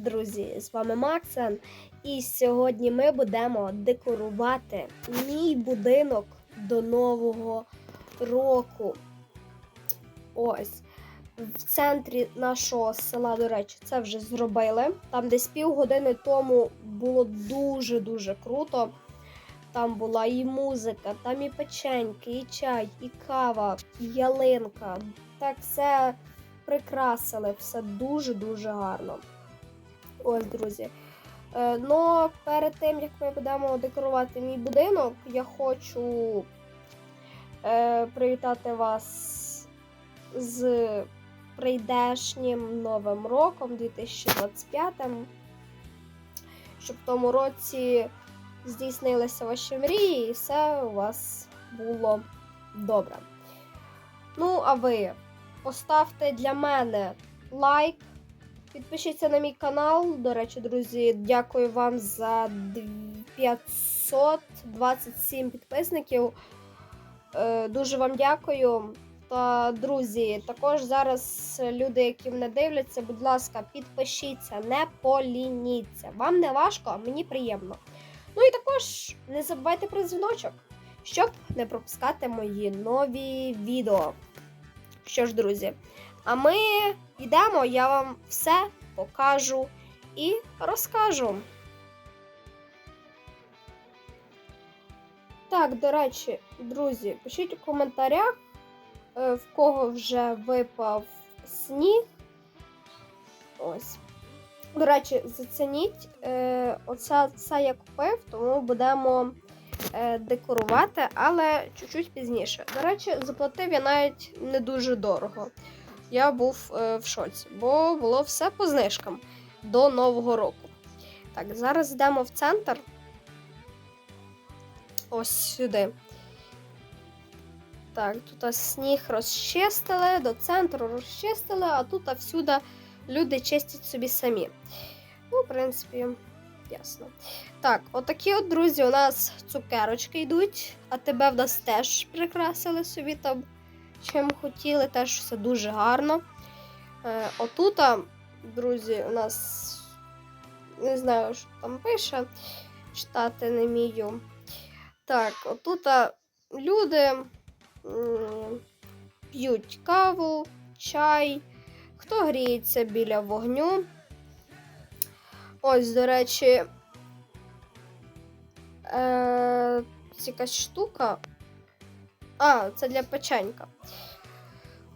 друзі! З вами Максен. І сьогодні ми будемо декорувати мій будинок до Нового року. Ось. В центрі нашого села, до речі, це вже зробили. Там десь півгодини тому було дуже-дуже круто. Там була і музика, там і печеньки, і чай, і кава, і ялинка. Так все прикрасили, все дуже-дуже гарно. Ось, друзі. Ну, перед тим, як ми будемо декорувати мій будинок, я хочу е, привітати вас з прийдешнім новим роком 2025. Щоб в тому році здійснилися ваші мрії і все у вас було добре. Ну, а ви поставте для мене лайк. Підпишіться на мій канал. До речі, друзі, дякую вам за 527 підписників. Е, Дуже вам дякую. Та, друзі, також зараз люди, які мене дивляться, будь ласка, підпишіться, не полініться. Вам не важко, а мені приємно. Ну і також не забувайте про дзвіночок, щоб не пропускати мої нові відео. Що ж, друзі, а ми йдемо, я вам все покажу і розкажу. Так, до речі, друзі, пишіть у коментарях, е, в кого вже випав сніг. Ось. До речі, зацініть, е, оця це я купив, тому будемо е, декорувати, але чуть-чуть пізніше. До речі, заплатив я навіть не дуже дорого. Я був е, в шоці, бо було все по знижкам до Нового року. Так, зараз йдемо в центр. Ось сюди. Так, тут сніг розчистили, до центру розчистили, а тут всюди люди чистять собі самі. Ну, в принципі, ясно. Так, отакі от, друзі, у нас цукерочки йдуть, а тебе в нас теж прикрасили собі там, чим хотіли, теж все дуже гарно. Е, отута, друзі, у нас не знаю, що там пише, читати не вмію. Так, отута люди п'ють каву, чай, хто гріється біля вогню. Ось, до речі, е, якась штука. А, це для печенька.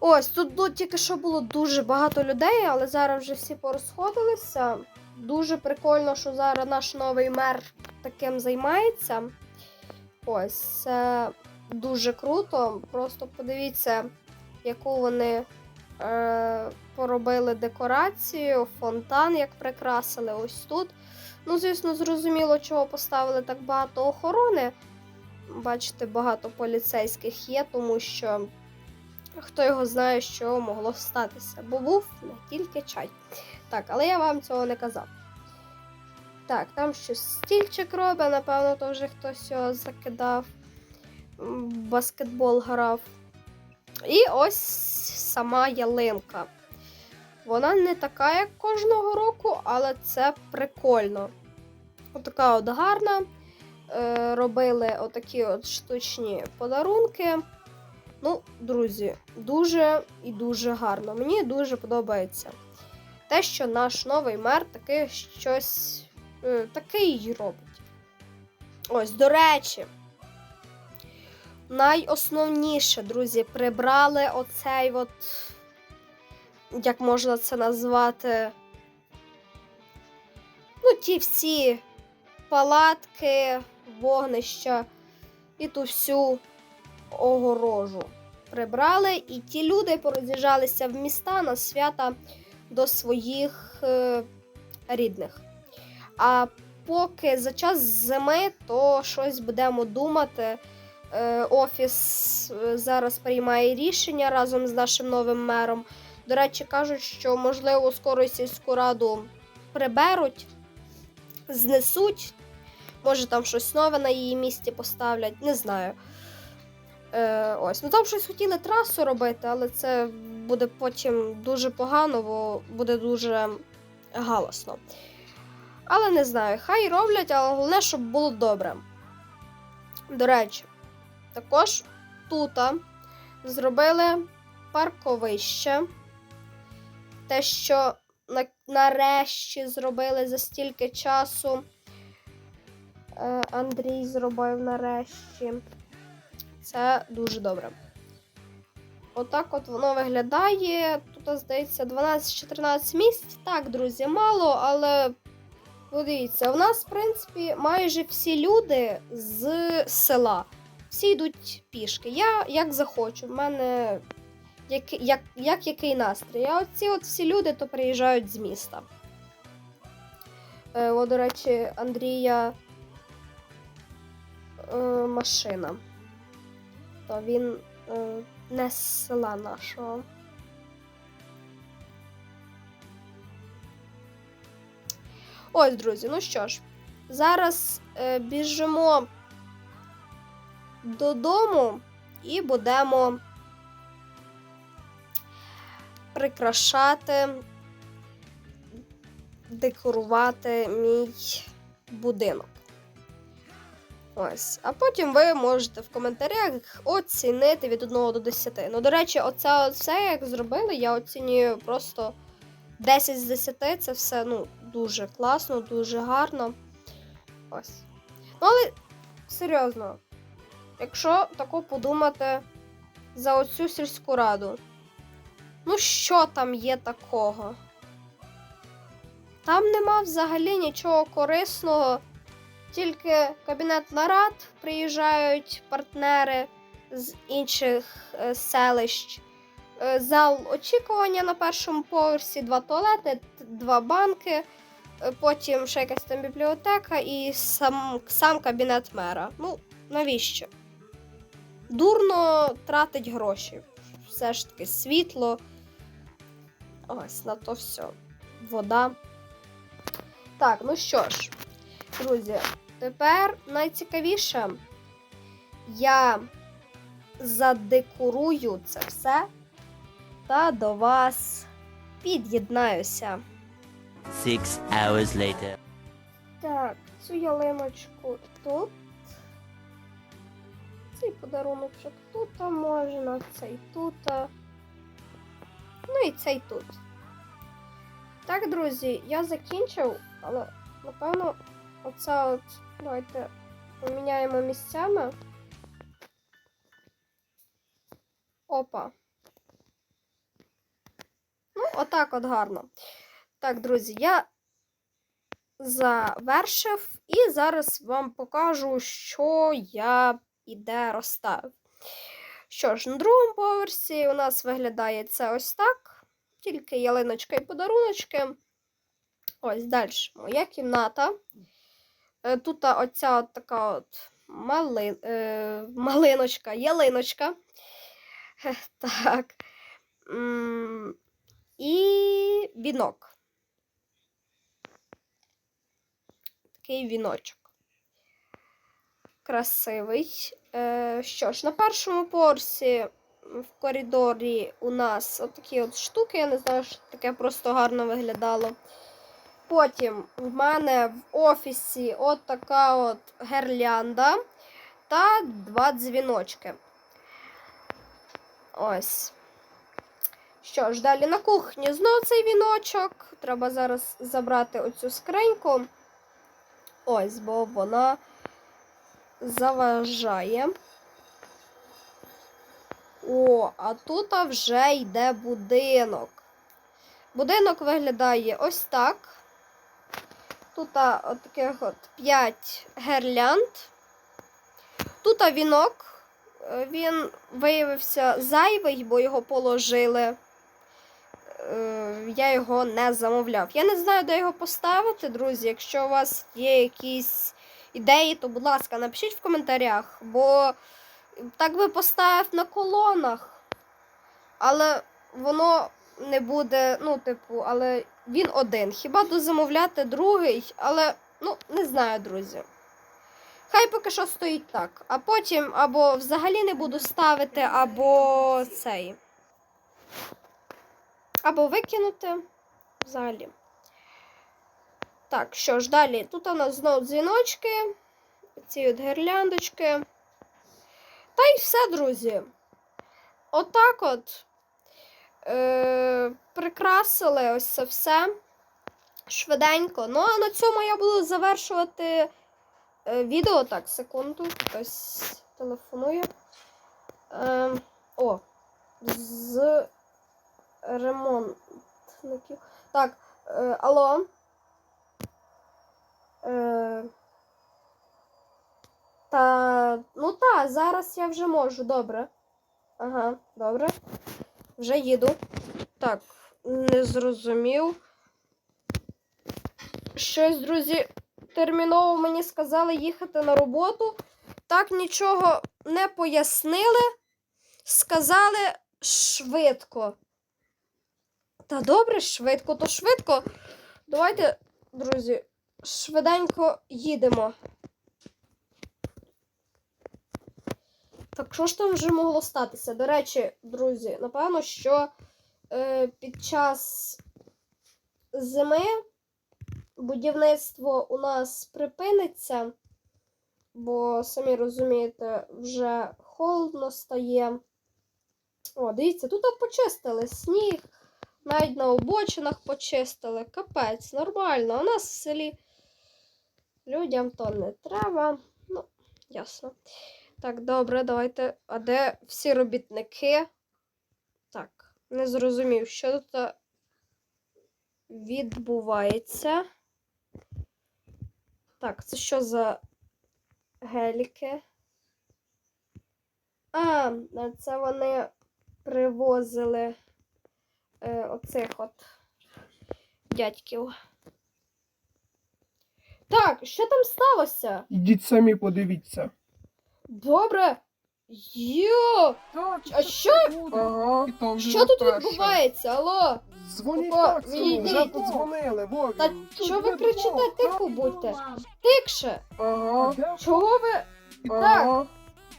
Ось, тут, тут тільки що було дуже багато людей, але зараз вже всі порозходилися. Дуже прикольно, що зараз наш новий мер таким займається. Ось, це дуже круто. Просто подивіться, яку вони е, поробили декорацію, фонтан, як прикрасили ось тут. Ну, звісно, зрозуміло, чого поставили так багато охорони. Бачите, багато поліцейських є, тому що хто його знає, що могло статися. Бо був не тільки чай. Так, але я вам цього не казав. Так, там щось стільчик робить, напевно, то вже хтось його закидав. Баскетбол грав. І ось сама ялинка. Вона не така, як кожного року, але це прикольно. Отака от гарна. Е, робили отакі от штучні подарунки. Ну, друзі, дуже і дуже гарно. Мені дуже подобається те, що наш новий мер таки щось е, такий робить. Ось, до речі, найосновніше, друзі, прибрали оцей от, як можна це назвати, ну, ті всі палатки, вогнища і ту всю огорожу прибрали, і ті люди пороз'їжджалися в міста на свята до своїх е, рідних. А поки за час зими, то щось будемо думати. Е, Офіс е, зараз приймає рішення разом з нашим новим мером. До речі, кажуть, що можливо скоро сільську раду приберуть, знесуть. Може, там щось нове на її місці поставлять, не знаю. Е, ось. Ну там щось хотіли трасу робити, але це буде потім дуже погано, бо буде дуже галасно. Але не знаю, хай роблять, але головне, щоб було добре. До речі, також тут зробили парковище. Те, що на, нарешті зробили за стільки часу. Е, Андрій зробив нарешті. Це дуже добре. Отак от воно виглядає. Тут, здається, 12-14 місць. Так, друзі, мало, але подивіться, у нас, в принципі, майже всі люди з села. Всі йдуть пішки. Я як захочу. В мене як, як, як який настрій. А оці от всі люди то приїжджають з міста. Е, о, до речі, Андрія машина. То він е, не з села нашого. Ось, друзі, ну що ж, зараз е, біжимо додому і будемо прикрашати, декорувати мій будинок. Ось. А потім ви можете в коментарях оцінити від 1 до 10. Ну, до речі, оце все, як зробили, я оцінюю просто 10 з 10. Це все ну, дуже класно, дуже гарно. Ось. Ну, але серйозно, якщо тако подумати за оцю сільську раду, ну що там є такого? Там нема взагалі нічого корисного. Тільки кабінет нарад приїжджають партнери з інших е, селищ. Е, зал очікування на першому поверсі, два туалети, два банки, е, потім ще якась там бібліотека і сам, сам кабінет мера. Ну, навіщо? Дурно тратить гроші. Все ж таки світло. Ось на то все. Вода. Так, ну що ж, друзі, тепер найцікавіше. Я задекорую це все та до вас під'єднаюся. Six hours later. Так, цю ялиночку тут. Цей подаруночок тут можна, цей тут. Ну і цей тут. Так, друзі, я закінчив, але напевно, оце от. Давайте поміняємо місцями. Опа. Ну, отак от гарно. Так, друзі, я завершив і зараз вам покажу, що я і де розставив. Що ж, на другому поверсі у нас виглядає це ось так. Тільки ялиночка і подаруночки. Ось далі. Моя кімната. Е, Тут оця така от мали... е, малиночка, ялиночка. Так. І вінок. Такий віночок. Красивий. Е, що ж, на першому поверсі в коридорі у нас отакі от штуки. Я не знаю, що таке просто гарно виглядало. Потім в мене в офісі от така от гірлянда та два дзвіночки. Ось. Що ж, далі на кухні знову цей віночок. Треба зараз забрати оцю скриньку. Ось, бо вона заважає. О, а тут вже йде будинок. Будинок виглядає ось так. Тут от таких от 5 гірлянд. Тут вінок. Е, Він виявився зайвий, бо його положили. Е, Я його не замовляв. Я не знаю, де його поставити, друзі. Якщо у вас є якісь ідеї, то, будь ласка, напишіть в коментарях, бо так би поставив на колонах, але воно не буде, ну, типу, але він один. Хіба дозамовляти другий, але, ну, не знаю, друзі. Хай поки що стоїть так. А потім або взагалі не буду ставити, або цей. Або викинути взагалі. Так, що ж, далі. Тут у нас знову дзвіночки, ці от гірляндочки. Та й все, друзі. Отак от. Е, прикрасили ось це все. Швиденько. Ну, а на цьому я буду завершувати е, відео. Так, секунду. Хтось телефонує. Е, о, з ремонтників. Так, е, алло. Е, та, ну та, зараз я вже можу, добре. Ага, добре. Вже їду. Так, не зрозумів. Щось, друзі, терміново мені сказали їхати на роботу. Так нічого не пояснили. Сказали швидко. Та добре, швидко, то швидко. Давайте, друзі, швиденько їдемо. Так, що ж там вже могло статися? До речі, друзі, напевно, що е, під час зими будівництво у нас припиниться, бо, самі розумієте, вже холодно стає. О, дивіться, тут почистили сніг, навіть на обочинах почистили. Капець, нормально. У нас в селі людям то не треба. Ну, ясно. Так, добре, давайте. А де всі робітники? Так, не зрозумів, що тут відбувається. Так, це що за геліки? А, це вони привозили е, оцих от дядьків. Так, що там сталося? Ідіть самі подивіться. Добре. Йо! Так, А що? Ага, і то вже Що не тут перше. відбувається? Алло? Дзвоніть Ого, таксі, вже подзвонили, Вові. Та що ви кричите? Тихо будьте. Тикше. Ага, Чого ви? ага.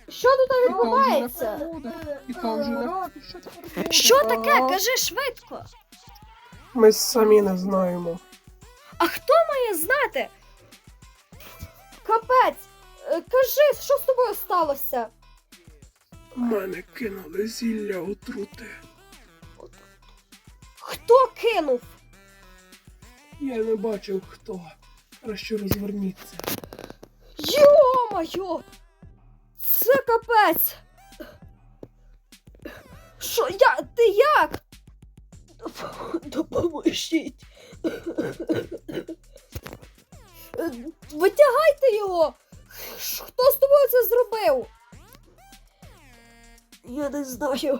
Що тут І то вже не відбувається? буде. І то вже не Що таке? Ага. Кажи швидко. Ми самі не знаємо. А хто має знати? Капець. Е, Кажи, що з тобою сталося? Мене кинули зілля отрути. Хто кинув? Я не бачив хто. Краще розверніться. Йо-моє! Це капець! Що я? Ти як? Допоможіть. Витягайте його! Хто з тобою це зробив? Я не знаю.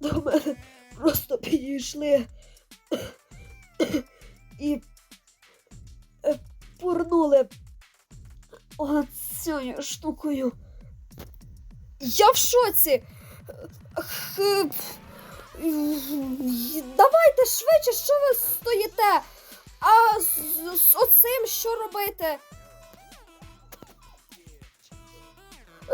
До мене просто підійшли і е, порнули оцею штукою. Я в шоці. Давайте швидше, що ви стоїте? А з, з оцим що робити?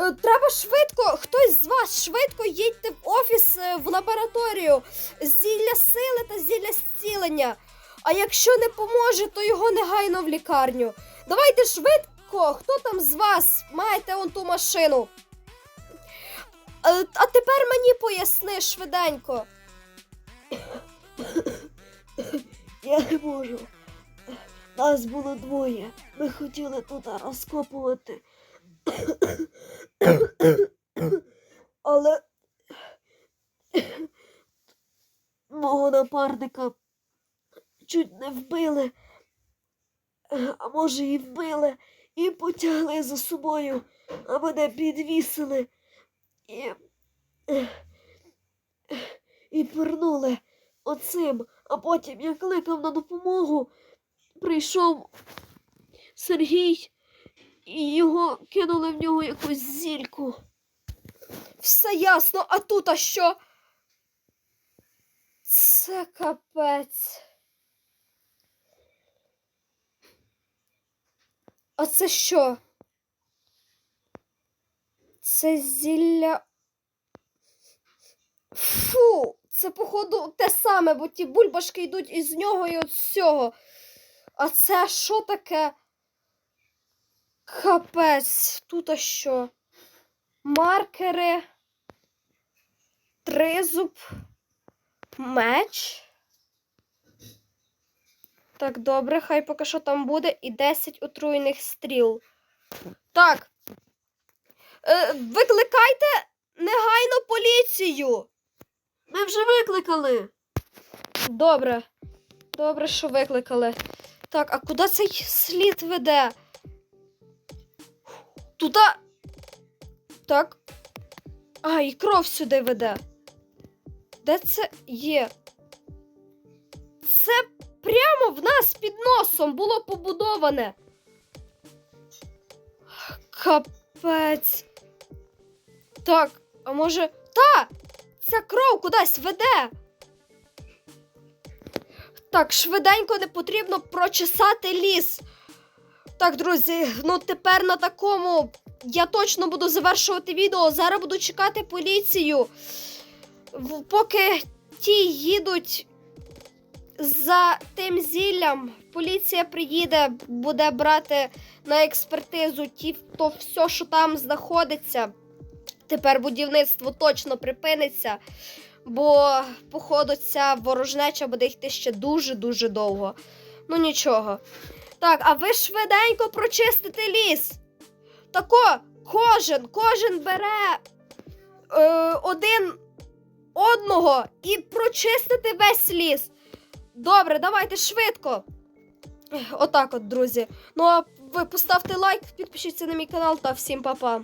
Треба швидко, хтось з вас швидко їдьте в офіс е, в лабораторію. Зілля сили та зілля зцілення. А якщо не поможе, то його негайно в лікарню. Давайте швидко, хто там з вас маєте он ту машину? А, а тепер мені поясни швиденько. Я не можу. Нас було двоє. Ми хотіли тут розкопувати. Але мого напарника чуть не вбили, а може і вбили, і потягли за собою, а мене підвісили і, і пирнули оцим, а потім я кликав на допомогу. Прийшов Сергій, і його кинули в нього якусь зільку. Все ясно, а тут а що? Це капець. А це що? Це зілля. Фу, це походу те саме, бо ті бульбашки йдуть із нього і от цього. А це що таке? Капець, тут а що? Маркери, тризуб, меч. Так, добре, хай поки що там буде і 10 отруєних стріл. Так. Е, викликайте негайно поліцію. Ми вже викликали. Добре. Добре, що викликали. Так, а куди цей слід веде? Туди. Так. А, і кров сюди веде. Де це є? Це прямо в нас під носом було побудоване. Капець. Так, а може. Та! Ця кров кудись веде. Так, швиденько не потрібно прочесати ліс. Так, друзі, ну тепер на такому я точно буду завершувати відео. Зараз буду чекати поліцію. Поки ті їдуть за тим зіллям, поліція приїде, буде брати на експертизу ті, то все, що там знаходиться. Тепер будівництво точно припиниться. Бо, походу, ця ворожнеча буде йти ще дуже-дуже довго. Ну нічого. Так, а ви швиденько прочистите ліс. Тако, кожен, кожен бере е, один одного і прочистите весь ліс. Добре, давайте швидко. Отак от, друзі. Ну а ви поставте лайк, підпишіться на мій канал та всім па-па.